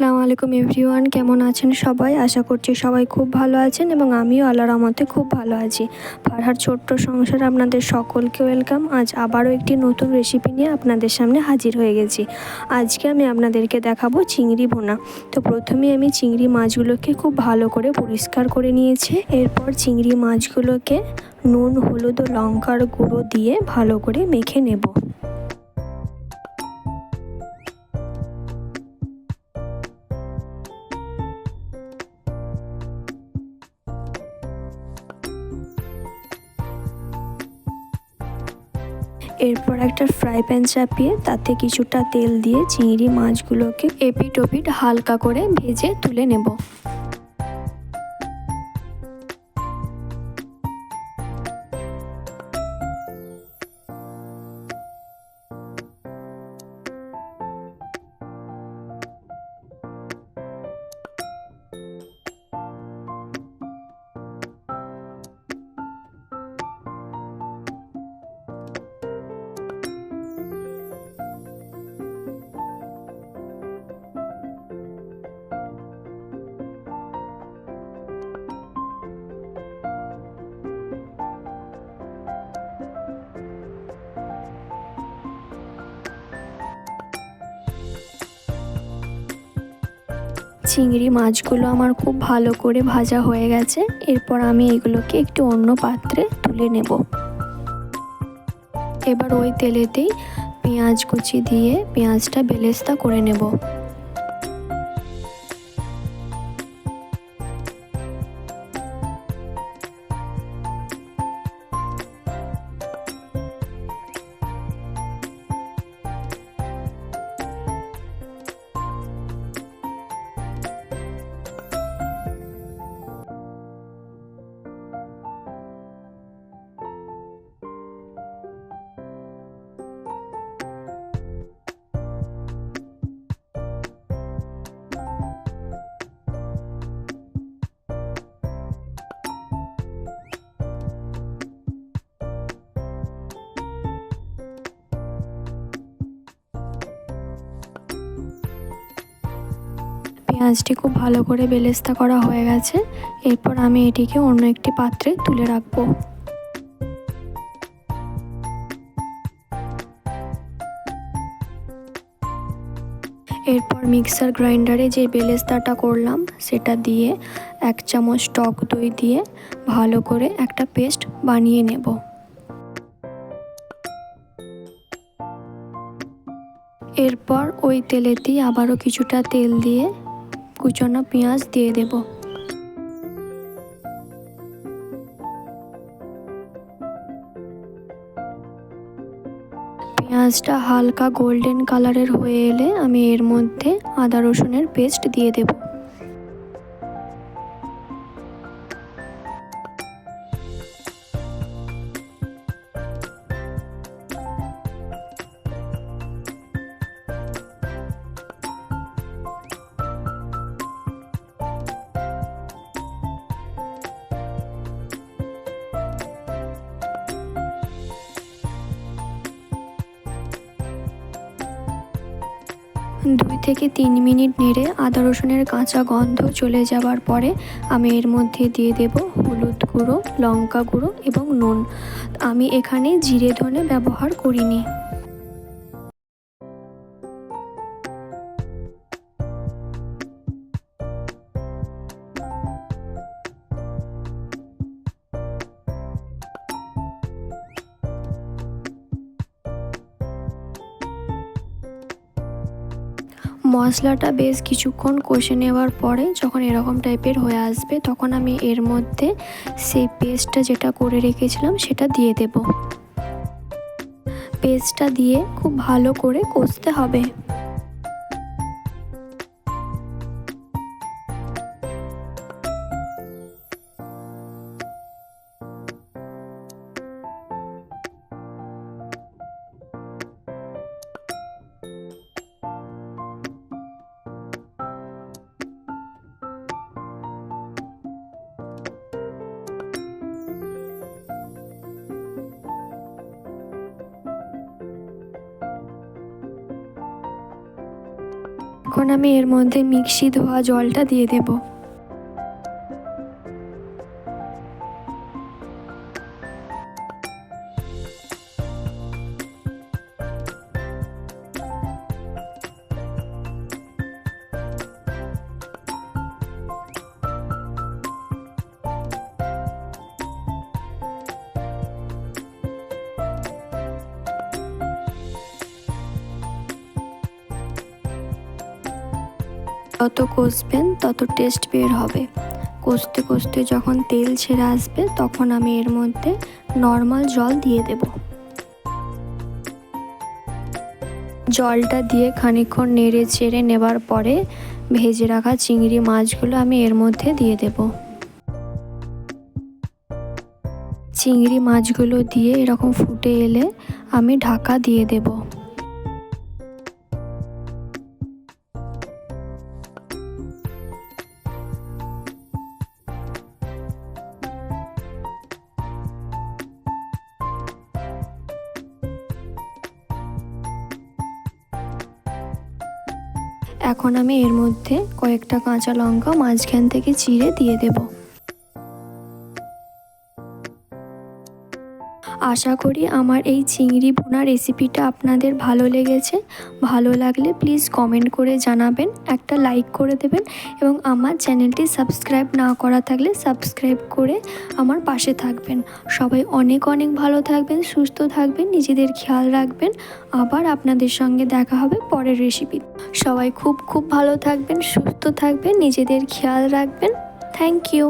আসসালামু আলাইকুম এভরিওয়ান, কেমন আছেন সবাই? আশা করছি সবাই খুব ভালো আছেন এবং আমিও আল্লাহর রহমতে খুব ভালো আছি। ফারহার ছোট্ট সংসার আপনাদের সকলকে ওয়েলকাম। আজ আবারও একটি নতুন রেসিপি নিয়ে আপনাদের সামনে হাজির হয়ে গেছি। আজকে আমি আপনাদেরকে দেখাবো চিংড়ি ভোনা। তো প্রথমে আমি চিংড়ি মাছগুলোকে খুব ভালো করে পরিষ্কার করে নিয়েছি। এরপর চিংড়ি মাছগুলোকে নুন, হলুদ ও লঙ্কার গুঁড়ো দিয়ে ভালো করে মেখে নেব। এরপর একটা ফ্রাই প্যান চাপিয়ে তাতে কিছুটা তেল দিয়ে চিংড়ি মাছগুলোকে এপিট ওপিট হালকা করে ভেজে তুলে নেব। চিংড়ি মাছগুলো আমার খুব ভালো করে ভাজা হয়ে গেছে। এরপর আমি এগুলোকে একটু অন্য পাত্রে তুলে নেব। এবার ওই তেলেতেই পেঁয়াজ কুচি দিয়ে পেঁয়াজটা বেলেস্তা করে নেব। পেঁয়াজটি খুব ভালো করে বেলেস্তা করা হয়ে গেছে। এরপর আমি এটিকে অন্য একটি পাত্রে তুলে রাখব। এরপর মিক্সার গ্রাইন্ডারে যে বেলেস্তাটা করলাম, সেটা দিয়ে এক চামচ টক দই দিয়ে ভালো করে একটা পেস্ট বানিয়ে নেব। এরপর ওই তেলেতেই আবারও কিছুটা তেল দিয়ে কুচনো পেঁয়াজ দিয়ে দেব। পেঁয়াজটা হালকা গোল্ডেন কালারের হয়ে এলে আমি এর মধ্যে আদা রসুনের পেস্ট দিয়ে দেবো। দুই থেকে তিন মিনিট নেড়ে আদা রসুনের কাঁচা গন্ধ চলে যাওয়ার পরে আমি এর মধ্যে দিয়ে দেব হলুদ গুঁড়ো, লঙ্কা গুঁড়ো এবং নুন। আমি এখানে জিরে ধনে ব্যবহার করিনি। মশলাটা বেশ কিছুক্ষণ কষে নেওয়ার পরে যখন এরকম টাইপের হয়ে আসবে, তখন আমি এর মধ্যে সেই পেস্টটা যেটা করে রেখেছিলাম সেটা দিয়ে দেব। পেস্টটা দিয়ে খুব ভালো করে কষতে হবে। এখন আমি এর মধ্যে মিক্সি ধোয়া জলটা দিয়ে দেবো। যত কষবেন, তত টেস্ট বের হবে। কষতে কষতে যখন তেল ছেড়ে আসবে, তখন আমি এর মধ্যে নর্মাল জল দিয়ে দেব। জলটা দিয়ে খানিকক্ষণ নেড়ে চেড়ে নেবার পরে ভেজে রাখা চিংড়ি মাছগুলো আমি এর মধ্যে দিয়ে দেব। চিংড়ি মাছগুলো দিয়ে এরকম ফুটে এলে আমি ঢাকা দিয়ে দেবো। এখন আমি এর মধ্যে কয়েকটা কাঁচা লঙ্কা মাঝখান থেকে চিড়ে দিয়ে দেব। আশা করি আমার এই চিংড়ি বোনা রেসিপিটা আপনাদের ভালো লেগেছে। ভালো লাগলে প্লিজ কমেন্ট করে জানাবেন, একটা লাইক করে দেবেন এবং আমার চ্যানেলটি সাবস্ক্রাইব না করা থাকলে সাবস্ক্রাইব করে আমার পাশে থাকবেন। সবাই অনেক অনেক ভালো থাকবেন, সুস্থ থাকবেন, নিজেদের খেয়াল রাখবেন। আবার আপনাদের সঙ্গে দেখা হবে পরের রেসিপি সবাই খুব খুব ভালো থাকবেন, সুস্থ থাকবেন, নিজেদের খেয়াল রাখবেন। Thank you